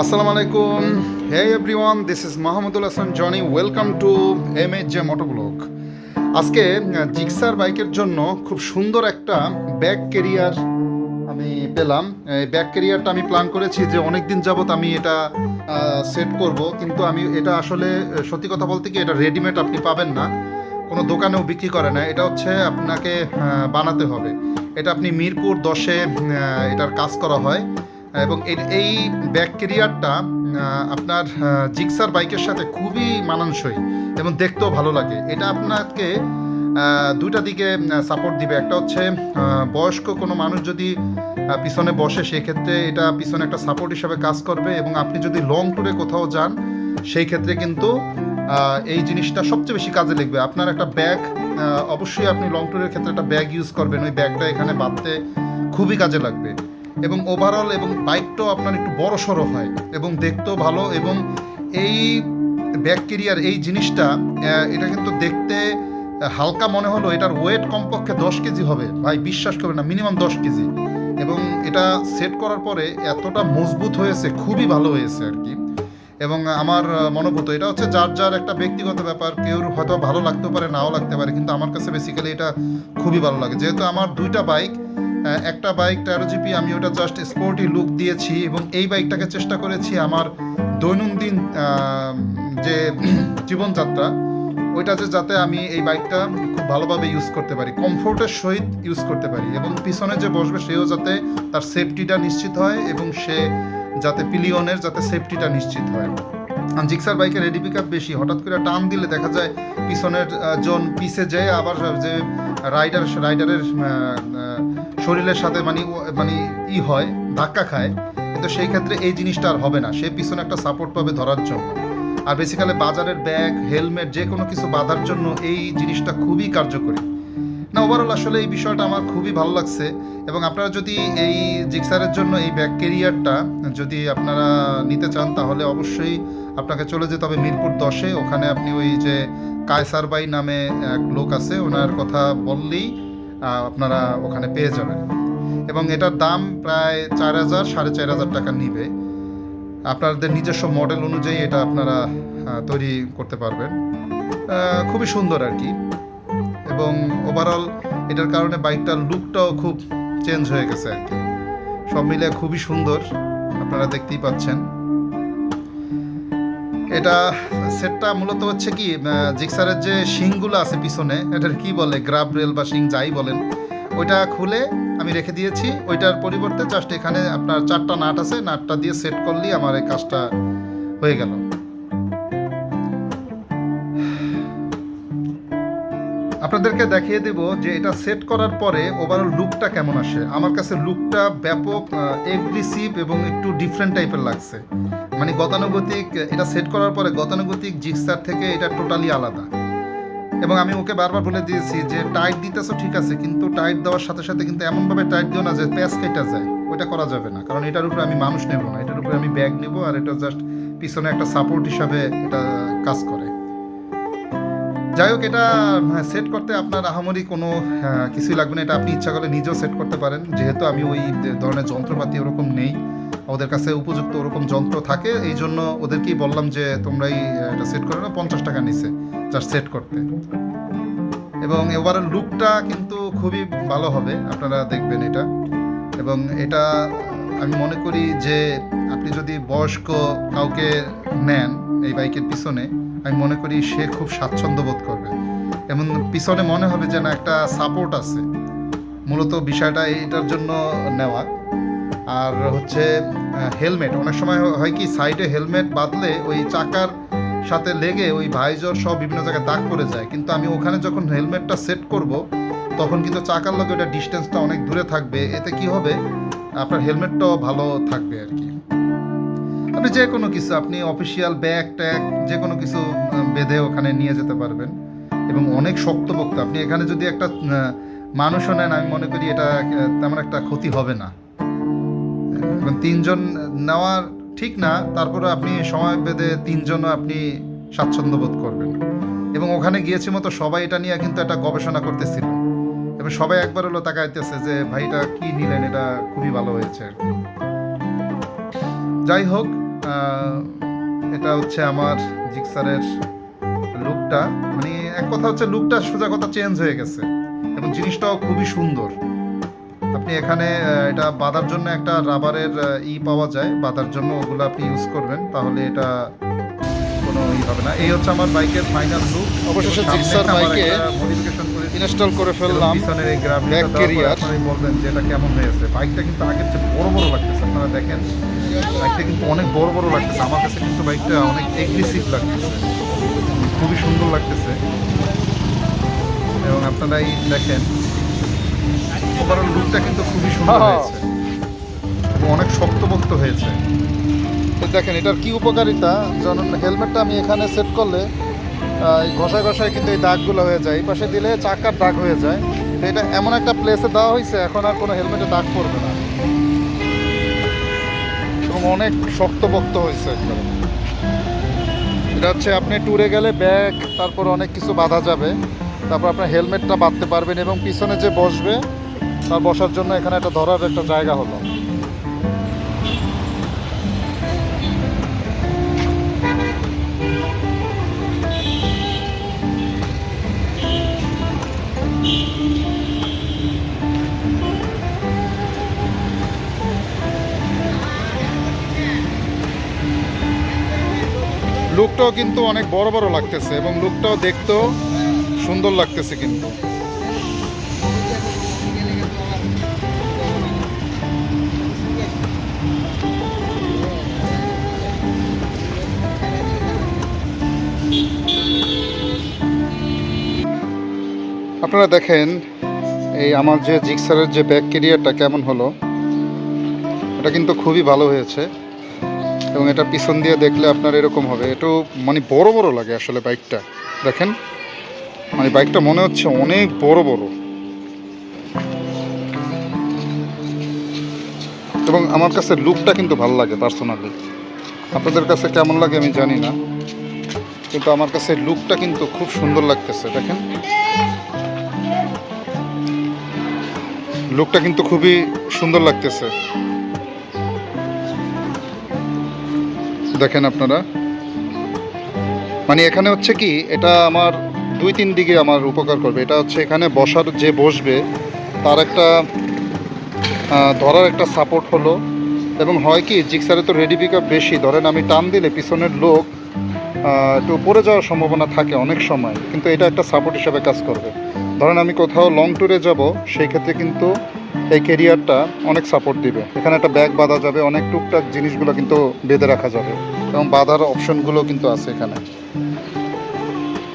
আসসালামু আলাইকুম। Hey everyone this is Mahmudul Hasan Jony welcome to M H J motoblog আজকে Gixxer বাইকের জন্য খুব সুন্দর একটা ব্যাক কেরিয়ার আমি পেলাম। এই ব্যাক কেরিয়ারটা আমি প্ল্যান করেছি যে অনেক দিন যাবত আমি এটা সেট করব। কিন্তু আমি এটা আসলে সত্যি কথা বলতে কি এটা রেডিমেড আপনি পাবেন না। কোনো দোকানেও বিক্রি করে না। এটা হচ্ছে আপনাকে বানাতে হবে। এটা আপনি মিরপুর দশে এটার কাজ করা হয়। এবং এই ব্যাক কেরিয়ারটা আপনার জিক্সার বাইকের সাথে খুবই মানানসই এবং দেখতেও ভালো লাগে। এটা আপনাকে দুইটা দিকে সাপোর্ট দিবে। একটা হচ্ছে বয়স্ক কোনো মানুষ যদি পিছনে বসে, সেক্ষেত্রে এটা পিছনে একটা সাপোর্ট হিসাবে কাজ করবে এবং আপনি যদি লং ট্যুরে কোথাও যান সেই ক্ষেত্রে কিন্তু এই জিনিসটা সবচেয়ে বেশি কাজে লাগবে। আপনার একটা ব্যাগ অবশ্যই আপনি লং ট্যুরের ক্ষেত্রে একটা ব্যাগ ইউজ করবেন। ওই ব্যাগটা এখানে বাঁধতে খুবই কাজে লাগবে। এবং ওভারঅল এবং বাইকটাও আপনার একটু বড় সড়ো হয় এবং দেখতেও ভালো এবং এই ব্যাক কেরিয়ার এই জিনিসটা এটা কিন্তু দেখতে হালকা মনে হলো এটার ওয়েট কমপক্ষে দশ কেজি হবে। ভাই, বিশ্বাস করবে না মিনিমাম দশ কেজি। এবং এটা সেট করার পরে এতটা মজবুত হয়েছে, খুবই ভালো হয়েছে আর কি। এবং আমার মনোভূত, এটা হচ্ছে যার যার একটা ব্যক্তিগত ব্যাপার, কেউ হয়তো ভালো লাগতে পারে, নাও লাগতে পারে, কিন্তু আমার কাছে বেসিক্যালি এটা খুবই ভালো লাগে। যেহেতু আমার দুইটা বাইক একটা বাইক তেরো জিপি আমি ওটা জাস্ট স্পোর্টি লুক দিয়েছি এবং এই বাইকটাকে চেষ্টা করেছি আমার দৈনন্দিন যে জীবনযাত্রা, ওইটা যে যাতে আমি এই বাইকটা খুব ভালোভাবে ইউজ করতে পারি কমফোর্টের সহিত ইউজ করতে পারি এবং পিছনে যে বসবে সেও যাতে তার সেফটিটা নিশ্চিত হয় এবং সে যাতে পিলিয়নের যাতে সেফটিটা নিশ্চিত হয়। জিক্সার বাইকের রেডি পিক বেশি, হঠাৎ করে টান দিলে দেখা যায় পিছনের জন পিছে যেয়ে আবার যে রাইডার রাইডারের শরীরের সাথে মানে মানে ই হয়, ধাক্কা খায়, কিন্তু সেই ক্ষেত্রে এই জিনিসটা আর হবে না। সে পিছনে একটা সাপোর্ট পাবে ধরার জন্য। আর বেসিক্যালি বাজারের ব্যাগ হেলমেট যে কোনো কিছু বাঁধার জন্য এই জিনিসটা খুবই কার্যকরী। না ওভারঅল আসলে এই বিষয়টা আমার খুবই ভালো লাগছে। এবং আপনারা যদি এই জিক্সারের জন্য এই ব্যাক কেরিয়ারটা যদি আপনারা নিতে চান, তাহলে অবশ্যই আপনাকে চলে যেতে হবে মিরপুর দশে। ওখানে আপনি ওই যে কায়সার বাই নামে এক লোক আছে, ওনার কথা বললেই আপনারা ওখানে পেয়ে যাবেন। এবং এটার দাম প্রায় চার হাজার, সাড়ে চার হাজার টাকা নিবে। আপনাদের নিজস্ব মডেল অনুযায়ী এটা আপনারা তৈরি করতে পারবেন। খুবই সুন্দর আর কি। এবং ওভারঅল এটার কারণে বাইকটার লুকটাও খুব চেঞ্জ হয়ে গেছে আর কি। সব মিলে খুবই সুন্দর, আপনারা দেখতেই পাচ্ছেন। এটা সেটটা মূলত হচ্ছে কি জিক্সারের যে শিংগুলো আছে পিছনে, এটার কি বলে গ্রাব রেল বা শিং যাই বলেন, ওইটা খুলে আমি রেখে দিয়েছি। ওইটার পরিবর্তে জাস্ট এখানে আপনার চারটা নাট আছে, নাটটা দিয়ে সেট করলেই আমার এই কাজটা হয়ে গেল। আপনাদেরকে দেখিয়ে দেব যে এটা সেট করার পরে ওভারঅল লুকটা কেমন আসে। আমার কাছে লুকটা ব্যাপক এগ্রেসিভ এবং একটু ডিফারেন্ট টাইপের লাগছে। মানে গতানুগতিক এটা সেট করার পরে গতানুগতিক জিক্সার থেকে এটা টোটালি আলাদা। এবং আমি ওকে বারবার বলে দিয়েছি যে টাইট দিতেছো ঠিক আছে কিন্তু টাইট দেওয়ার সাথে সাথে কিন্তু এমনভাবে টাইট দিও না যে প্যাচ কেটে যায়। ওইটা করা যাবে না। কারণ এটার উপরে আমি মানুষ নেব না। এটার উপরে আমি ব্যাগ নেব আর এটা জাস্ট পিছনে একটা সাপোর্ট হিসাবে এটা কাজ করে। যাই হোক এটা সেট করতে আপনার আহামরি কোনো আহ, কিছুই লাগবে না। এটা আপনি ইচ্ছা করলে নিজেও সেট করতে পারেন। যেহেতু আমি ওই ধরনের যন্ত্রপাতি ওরকম নেই। ওদের কাছে উপযুক্ত ওরকম যন্ত্র থাকে, এই জন্য ওদেরকেই বললাম যে তোমরাই এটা সেট করে না পঞ্চাশ টাকা নিছে জাস্ট সেট করতে। এবং এবার লুকটা কিন্তু খুবই ভালো হবে, আপনারা দেখবেন এটা। এবং এটা আমি মনে করি যে আপনি যদি বয়স্ক কাউকে নেন এই বাইকের পিছনে, আমি মনে করি সে খুব স্বাচ্ছন্দ্য বোধ করবে। এবং পিছনে মনে হবে যে না একটা সাপোর্ট আছে। মূলত বিষয়টা এটার জন্য নেওয়া। আর হচ্ছে হেলমেট। অনেক সময় হয় কি, সাইডে হেলমেট বাঁধলে ওই চাকার সাথে লেগে ওই ভাইজর সব বিভিন্ন জায়গায় দাগ পড়ে যায়। কিন্তু আমি ওখানে যখন হেলমেটটা সেট করব, তখন কিন্তু চাকার লগে ওটা ডিস্টেন্সটা অনেক দূরে থাকবে। এতে কি হবে, আপনার হেলমেটটাও ভালো থাকবে আর কি। আপনি যে কোনো কিছু, আপনি অফিসিয়াল ব্যাগ ট্যাগ, যে কোনো কিছু বেঁধে ওখানে নিয়ে যেতে পারবেন। এবং অনেক শক্তপোক্ত। আপনি এখানে যদি একটা মানুষও নেন, আমি মনে করি এটা তেমন একটা ক্ষতি হবে না। এবং তিনজন নেওয়া ঠিক না, তারপরে আপনি সময় বেঁধে তিনজনও আপনি স্বাচ্ছন্দ্য বোধ করবেন। এবং ওখানে গিয়েছি মতো সবাই এটা নিয়ে কিন্তু একটা গবেষণা করতেছিল। এবং সবাই একবার হলো তাকাইতেছে যে ভাইটা কি নিলেন? এটা খুবই ভালো হয়েছে। যাই হোক এটা হচ্ছে আমার জিক্সারের লুকটা। মানে এক কথা হচ্ছে, লুকটা সোজা কথা চেঞ্জ হয়ে গেছে। এবং জিনিসটাও খুবই সুন্দর। আপনি এখানে এটা বাঁধার জন্য একটা রাবারের ই পাওয়া যায়। বাঁধার জন্য ওগুলো আপনি ইউজ করবেন। তাহলে এটা কোনো ই হবে না। এই হচ্ছে আমার বাইকের ফাইনাল লুক অবশেষে জিক্সার বাইকে মডিফিকেশন করে ইনস্টল করে ফেললাম পিছনের এই গ্রাফিকটা carrier। আপনারাই বলবেন যে এটা কেমন হয়েছে। বাইকটা কিন্তু আগের চেয়ে বড় বড় লাগতেছে আপনারা দেখেন। বাইকটা কিন্তু অনেক বড় বড় লাগতেছে। আমার কাছে কিন্তু বাইকটা অনেক এগ্রেসিভ লাগতেছে। খুবই সুন্দর লাগতেছে। এবং আপনারাই দেখেন ওভারঅল লুকটা কিন্তু খুবই সুন্দর হ্যাঁ। হয়েছে। অনেক শক্তপোক্ত হয়েছে। তো দেখেন এটার কি উপকারিতা? যেমন হেলমেটটা আমি এখানে সেট করলে এই ঘষায় ঘষায় কিন্তু এই দাগগুলো হয়ে যায়। এই পাশে দিলে চাকার দাগ হয়ে যায়। তো এটা এমন একটা প্লেসে দেওয়া হয়েছে এখন আর কোনো হেলমেটে দাগ পড়বে না। এবং অনেক শক্তপোক্ত হয়েছে একবারে এটা হচ্ছে আপনি ট্যুরে গেলে ব্যাগ তারপর অনেক কিছু বাঁধা যাবে। তারপর আপনার হেলমেটটা বাঁধতে পারবেন এবং পিছনে যে বসবে তার বসার জন্য এখানে একটা ধরার একটা জায়গা হলো। লুকটাও কিন্তু অনেক বড় বড় লাগতেছে এবং লুকটাও দেখতেও সুন্দর লাগতেছে কিন্তু। আপনারা দেখেন এই আমার যে জিক্সারের যে ব্যাক কেরিয়ারটা কেমন হলো, এটা কিন্তু খুবই ভালো হয়েছে এবং এটা পিছন দিয়ে দেখলে আপনার এরকম হবে। একটু মানে বড় বড় লাগে আসলে বাইকটা। দেখেন মানে বাইকটা মনে হচ্ছে অনেক বড় বড়। এবং আমার কাছে লুকটা কিন্তু ভালো লাগে পার্সোনালি। আপনাদের কাছে কেমন লাগে আমি জানি না, কিন্তু আমার কাছে লুকটা কিন্তু খুব সুন্দর লাগতেছে, দেখেন। লুকটা কিন্তু খুবই সুন্দর লাগতেছে। দেখেন আপনারা। মানে এখানে হচ্ছে কি, এটা আমার দুই তিন দিকে আমার উপকার করবে। এটা হচ্ছে এখানে বসার যে বসবে, তার একটা ধরার একটা সাপোর্ট হলো। এবং হয় কি জিক্সারে তো রেডি পিক বেশি। ধরেন আমি টান দিলে পিছনের লোক একটু পড়ে যাওয়ার সম্ভাবনা থাকে অনেক সময়। কিন্তু এটা একটা সাপোর্ট হিসাবে কাজ করবে। ধরেন আমি কোথাও লং ট্যুরে যাব, সেই ক্ষেত্রে কিন্তু এই কেরিয়ারটা অনেক সাপোর্ট দিবে। এখানে একটা ব্যাগ বাঁধা যাবে, অনেক টুকটাক জিনিসগুলো কিন্তু বেঁধে রাখা যাবে এবং বাঁধার অপশনগুলো কিন্তু আছে এখানে।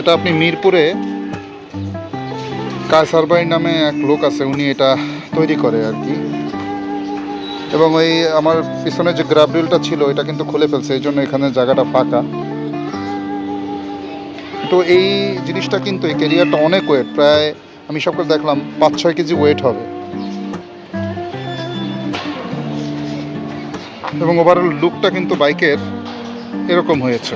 এটা আপনি মিরপুরে কায়সারবাই নামে এক লোক আছে, উনি এটা তৈরি করে আর কি। এবং ওই আমার পিছনে যে গ্রাবরিলটা ছিল, এটা কিন্তু খুলে ফেলছে, এই জন্য এখানে জায়গাটা ফাঁকা। তো এই জিনিসটা কিন্তু এই ক্যারিয়ারটা অনেক ওয়েট প্রায় আমি সবকে দেখলাম পাঁচ ছয় কেজি ওয়েট হবে। এবং ওভারঅল লুকটা কিন্তু বাইকের এরকম হয়েছে।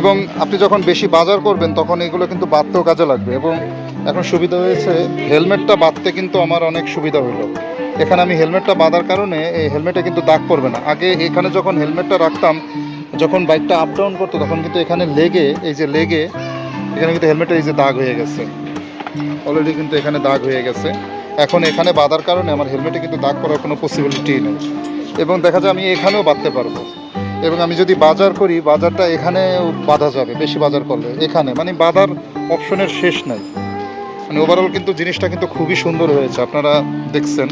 এবং আপনি যখন বেশি বাজার করবেন, তখন এগুলো কিন্তু বাঁধতেও কাজে লাগবে। এবং এখন সুবিধা হয়েছে, হেলমেটটা বাঁধতে কিন্তু আমার অনেক সুবিধা হলো। এখানে আমি হেলমেটটা বাঁধার কারণে এই হেলমেটে কিন্তু দাগ পড়বে না। আগে এখানে যখন হেলমেটটা রাখতাম যখন বাইকটা আপ ডাউন করতো, তখন কিন্তু এখানে লেগে, এই যে লেগে, এখানে কিন্তু হেলমেটের এই যে দাগ হয়ে গেছে। অলরেডি কিন্তু এখানে দাগ হয়ে গেছে। এখন এখানে বাঁধার কারণে আমার হেলমেটে কিন্তু দাগ পড়ার কোনো পসিবিলিটি নেই। এবং দেখা যায় আমি এখানেও বাঁধতে পারব। এবং আমি যদি বাজার করি, বাজারটা এখানে বাঁধা যাবে, বেশি বাজার করলে। এখানে মানে বাঁধার অপশনের শেষ নাই। মানে ওভারঅল কিন্তু জিনিসটা কিন্তু খুবই সুন্দর হয়েছে। আপনারা দেখছেন।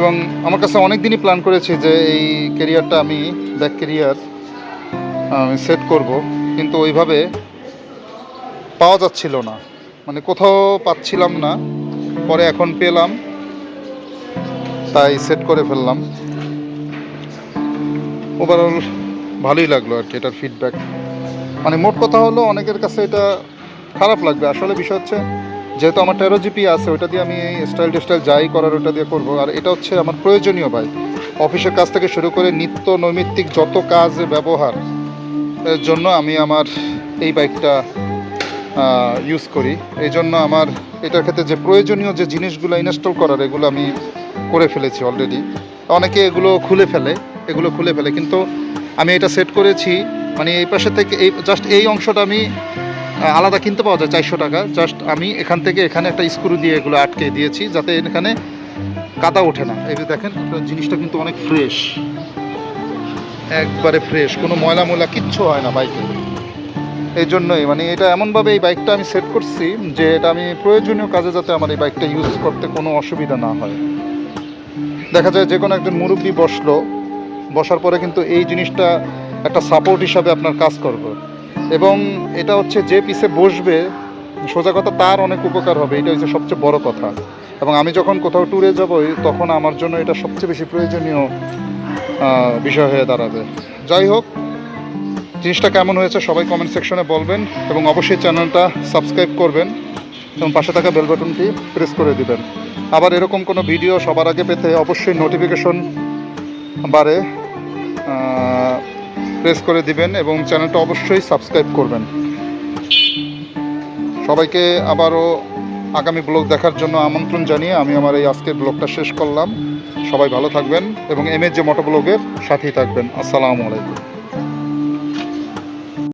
এবং আমার কাছে অনেক দিনই প্ল্যান করেছি যে এই কেরিয়ারটা আমি ব্যাক কেরিয়ার আমি সেট করব। কিন্তু ওইভাবে পাওয়া যাচ্ছিল না। মানে কোথাও পাচ্ছিলাম না। পরে এখন পেলাম। তাই সেট করে ফেললাম। ওভারঅল ভালোই লাগল আর কি এটার ফিডব্যাক মানে মোট কথা হলো অনেকের কাছে এটা খারাপ লাগবে। আসলে বিষয় হচ্ছে যেহেতু আমার তেরো জিপি আছে ওটা দিয়ে আমি এই স্টাইল টেস্টাইল যাই করার ওটা দিয়ে করব। আর এটা হচ্ছে আমার প্রয়োজনীয় বাইক অফিসের কাজ থেকে শুরু করে নিত্য নৈমিত্তিক যত কাজ ব্যবহার, এর জন্য আমি আমার এই বাইকটা ইউজ করি। এই জন্য আমার এটার ক্ষেত্রে যে প্রয়োজনীয় যে জিনিসগুলো ইনস্টল করার, এগুলো আমি করে ফেলেছি অলরেডি অনেকে এগুলো খুলে ফেলে, এগুলো খুলে ফেলে। কিন্তু আমি এটা সেট করেছি মানে এই পাশে থেকে এই জাস্ট এই অংশটা আমি আলাদা কিনতে পাওয়া যায় চারশো টাকা। জাস্ট আমি এখান থেকে এখানে একটা স্ক্রু দিয়ে এগুলো আটকে দিয়েছি যাতে এখানে কাদা ওঠে না। এই দেখেন জিনিসটা কিন্তু অনেক ফ্রেশ একবারে ফ্রেশ কোনো ময়লা ময়লা কিচ্ছু হয় না বাইকে। এই জন্যই মানে এটা এমনভাবে এই বাইকটা আমি সেট করছি যে এটা আমি প্রয়োজনীয় কাজে যাতে আমার এই বাইকটা ইউজ করতে কোনো অসুবিধা না হয়। দেখা যায় যে কোনো একজন মুরব্বী বসল, বসার পরে কিন্তু এই জিনিসটা একটা সাপোর্ট হিসাবে আপনার কাজ করবে। এবং এটা হচ্ছে যে পিসে বসবে, সোজা কথা তার অনেক উপকার হবে এটা হচ্ছে সবচেয়ে বড় কথা। এবং আমি যখন কোথাও ট্যুরে যাব, তখন আমার জন্য এটা সবচেয়ে বেশি প্রয়োজনীয় বিষয় হয়ে দাঁড়াবে। যাই হোক, জিনিসটা কেমন হয়েছে সবাই কমেন্ট সেকশনে বলবেন এবং অবশ্যই চ্যানেলটা সাবস্ক্রাইব করবেন এবং পাশে থাকা বেল বাটনটি প্রেস করে দিবেন। আবার এরকম কোনো ভিডিও সবার আগে পেতে অবশ্যই নোটিফিকেশন বারে প্রেস করে দিবেন এবং চ্যানেলটা অবশ্যই সাবস্ক্রাইব করবেন। সবাইকে আবারও আগামী ব্লগ দেখার জন্য আমন্ত্রণ জানিয়ে আমি আমার এই আজকের ব্লগটা শেষ করলাম। সবাই ভালো থাকবেন এবং এম এর যে মোটো ব্লগের সাথেই থাকবেন। আসসালামু আলাইকুম।